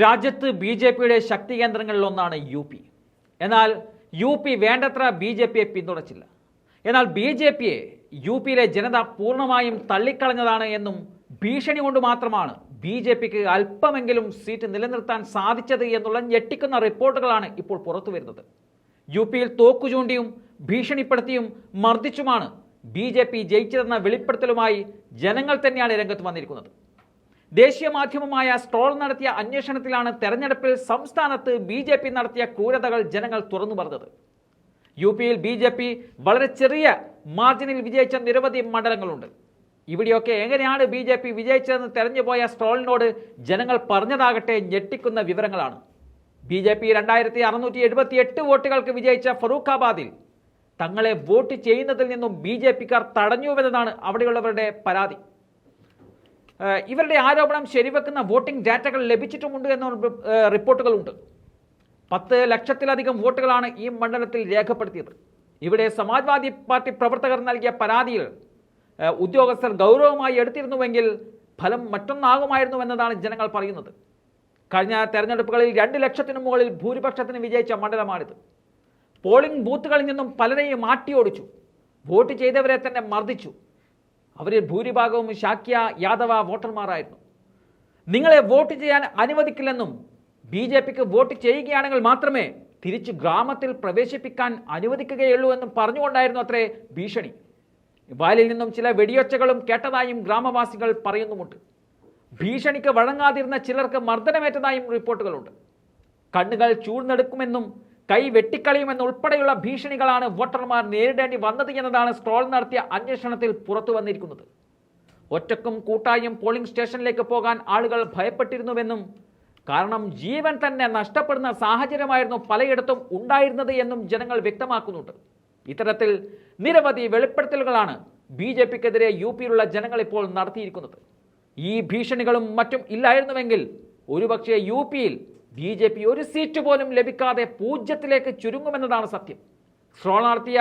രാജ്യത്ത് B J പിയുടെ ശക്തി കേന്ദ്രങ്ങളിലൊന്നാണ് യു പി. എന്നാൽ യു പി വേണ്ടത്ര ബി ജെ പിയെ പിന്തുണച്ചില്ല. എന്നാൽ ബി ജെ പിയെ യു പിയിലെ ജനത പൂർണമായും തള്ളിക്കളഞ്ഞതാണ് എന്നും ഭീഷണി കൊണ്ട് മാത്രമാണ് ബി ജെ പിക്ക് അല്പമെങ്കിലും സീറ്റ് നിലനിർത്താൻ സാധിച്ചത് എന്നുള്ള ഞെട്ടിക്കുന്ന റിപ്പോർട്ടുകളാണ് ഇപ്പോൾ പുറത്തു വരുന്നത്. യു പിയിൽ തോക്കു ചൂണ്ടിയും ഭീഷണിപ്പെടുത്തിയും മർദ്ദിച്ചുമാണ് ബി ജെ പി ജയിച്ചതെന്ന വെളിപ്പെടുത്തലുമായി ജനങ്ങൾ തന്നെയാണ് രംഗത്ത് വന്നിരിക്കുന്നത്. ദേശീയ മാധ്യമമായ സ്ട്രോൾ നടത്തിയ അന്വേഷണത്തിലാണ് തെരഞ്ഞെടുപ്പിൽ സംസ്ഥാനത്ത് ബി ജെ പി നടത്തിയ ക്രൂരതകൾ ജനങ്ങൾ തുറന്നു പറഞ്ഞത്. യു പിയിൽ ബി ജെ പി വളരെ ചെറിയ മാർജിനിൽ വിജയിച്ച നിരവധി മണ്ഡലങ്ങളുണ്ട്. ഇവിടെയൊക്കെ എങ്ങനെയാണ് ബി ജെ പി വിജയിച്ചതെന്ന് തെരഞ്ഞുപോയ സ്ട്രോളിനോട് ജനങ്ങൾ പറഞ്ഞതാകട്ടെ ഞെട്ടിക്കുന്ന വിവരങ്ങളാണ്. ബി ജെ പി രണ്ടായിരത്തി അറുന്നൂറ്റി എഴുപത്തി എട്ട് വോട്ടുകൾക്ക് വിജയിച്ച ഫറൂഖാബാദിൽ തങ്ങളെ വോട്ട് ചെയ്യുന്നതിൽ നിന്നും ബി ജെ പിക്കാർ തടഞ്ഞുവെന്നതാണ് അവിടെയുള്ളവരുടെ പരാതി. ഇവരുടെ ആരോപണം ശരിവെക്കുന്ന വോട്ടിംഗ് ഡാറ്റകൾ ലഭിച്ചിട്ടുമുണ്ട് എന്ന റിപ്പോർട്ടുകളുണ്ട്. പത്ത് ലക്ഷത്തിലധികം വോട്ടുകളാണ് ഈ മണ്ഡലത്തിൽ രേഖപ്പെടുത്തിയത്. ഇവിടെ സമാജ്വാദി പാർട്ടി പ്രവർത്തകർ നൽകിയ പരാതിയിൽ ഉദ്യോഗസ്ഥർ ഗൗരവമായി എടുത്തിരുന്നുവെങ്കിൽ ഫലം മറ്റൊന്നാകുമായിരുന്നു എന്നതാണ് ജനങ്ങൾ പറയുന്നത്. കഴിഞ്ഞ തെരഞ്ഞെടുപ്പുകളിൽ രണ്ട് ലക്ഷത്തിനു മുകളിൽ ഭൂരിപക്ഷത്തിന് വിജയിച്ച മണ്ഡലമാണിത്. പോളിംഗ് ബൂത്തുകളിൽ നിന്നും പലരെയും മാറ്റിയോടിച്ചു വോട്ട് ചെയ്തവരെ തന്നെ മർദ്ദിച്ചു. അവരിൽ ഭൂരിഭാഗവും ശാക്യ യാദവ വോട്ടർമാരായിരുന്നു. നിങ്ങളെ വോട്ട് ചെയ്യാൻ അനുവദിക്കില്ലെന്നും ബി ജെ പിക്ക് വോട്ട് ചെയ്യുകയാണെങ്കിൽ മാത്രമേ തിരിച്ചു ഗ്രാമത്തിൽ പ്രവേശിപ്പിക്കാൻ അനുവദിക്കുകയുള്ളൂ എന്നും പറഞ്ഞുകൊണ്ടായിരുന്നു അത്രേ ഭീഷണി. വയലിൽ നിന്നും ചില വെടിയൊച്ചകളും കേട്ടതായും ഗ്രാമവാസികൾ പറയുന്നുമുണ്ട്. ഭീഷണിക്ക് വഴങ്ങാതിരുന്ന ചിലർക്ക് മർദ്ദനമേറ്റതായും റിപ്പോർട്ടുകളുണ്ട്. കണ്ണുകൾ ചൂഴ്ന്നെടുക്കുമെന്നും കൈ വെട്ടിക്കളയുമെന്നുൾപ്പെടെയുള്ള ഭീഷണികളാണ് വോട്ടർമാർ നേരിടേണ്ടി വന്നത് എന്നതാണ് സ്ട്രോൾ നടത്തിയ അന്വേഷണത്തിൽ പുറത്തു വന്നിരിക്കുന്നത്. ഒറ്റക്കും കൂട്ടായും പോളിംഗ് സ്റ്റേഷനിലേക്ക് പോകാൻ ആളുകൾ ഭയപ്പെട്ടിരുന്നുവെന്നും കാരണം ജീവൻ തന്നെ നഷ്ടപ്പെടുന്ന സാഹചര്യമായിരുന്നു പലയിടത്തും ഉണ്ടായിരുന്നത് എന്നും ജനങ്ങൾ വ്യക്തമാക്കുന്നുണ്ട്. ഇത്തരത്തിൽ നിരവധി വെളിപ്പെടുത്തലുകളാണ് ബി ജെ പിക്കെതിരെ യു പിയിലുള്ള ജനങ്ങൾ ഇപ്പോൾ നടത്തിയിരിക്കുന്നത്. ഈ ഭീഷണികളും മറ്റും ഇല്ലായിരുന്നുവെങ്കിൽ ഒരുപക്ഷെ യു പിയിൽ ബി ജെ പി ഒരു സീറ്റ് പോലും ലഭിക്കാതെ പൂജ്യത്തിലേക്ക് ചുരുങ്ങുമെന്നതാണ് സത്യം. സ്ട്രോൾ നടത്തിയ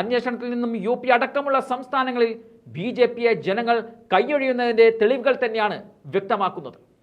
അന്വേഷണത്തിൽ നിന്നും യു പി അടക്കമുള്ള സംസ്ഥാനങ്ങളിൽ ബി ജെ പിയെ ജനങ്ങൾ കൈയൊഴിയുന്നതിന്റെ തെളിവുകൾ തന്നെയാണ് വ്യക്തമാക്കുന്നത്.